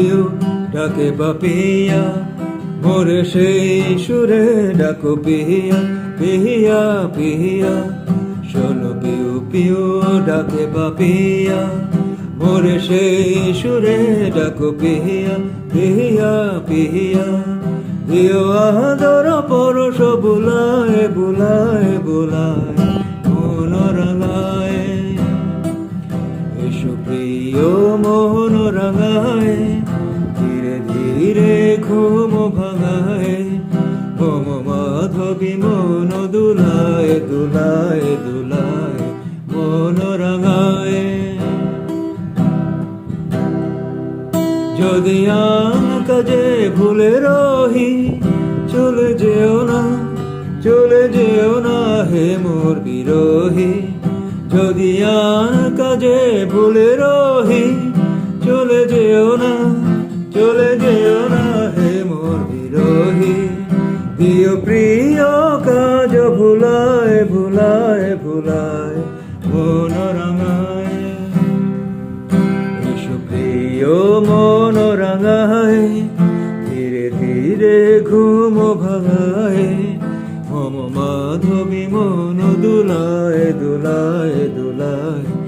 পিউ ডাকে বাপিয়া মোরে সেই সুরে ডাকো পিয়া পিয়া পিয়া। শোনো পিউ পিউ, ডাকে বাপিয়া মোরে সেই সুরে ডাকো পিয়া পিয়া পিয়া। দিও আদর পরশ, বুলায় বুলায় বুলায়। এসো প্রিয় মোহন রাঙায়, ধীরে ধীরে ঘুম ভাঙায় মম মাধবী মন দুলায় দুলায় দুলায়, মন রাঙায়। যদি আন কাজে ভুলে রহি, চলে যেও না, চলে যেও না হে মোর বিরোহী। যদি আন কাজে ভুলে রহি, চলে যেও না, চলে যেও না হে মোর বিরোহী। দিও প্রিয় কাজ ভুলায় ভুলায় ভুলায় মন রাঙায় এসো প্রিয় মন রাঙায় ধীরে ধীরে ঘুম ভাঙায়। মম মাধবী মন দুলায় দুলায় দুলায়।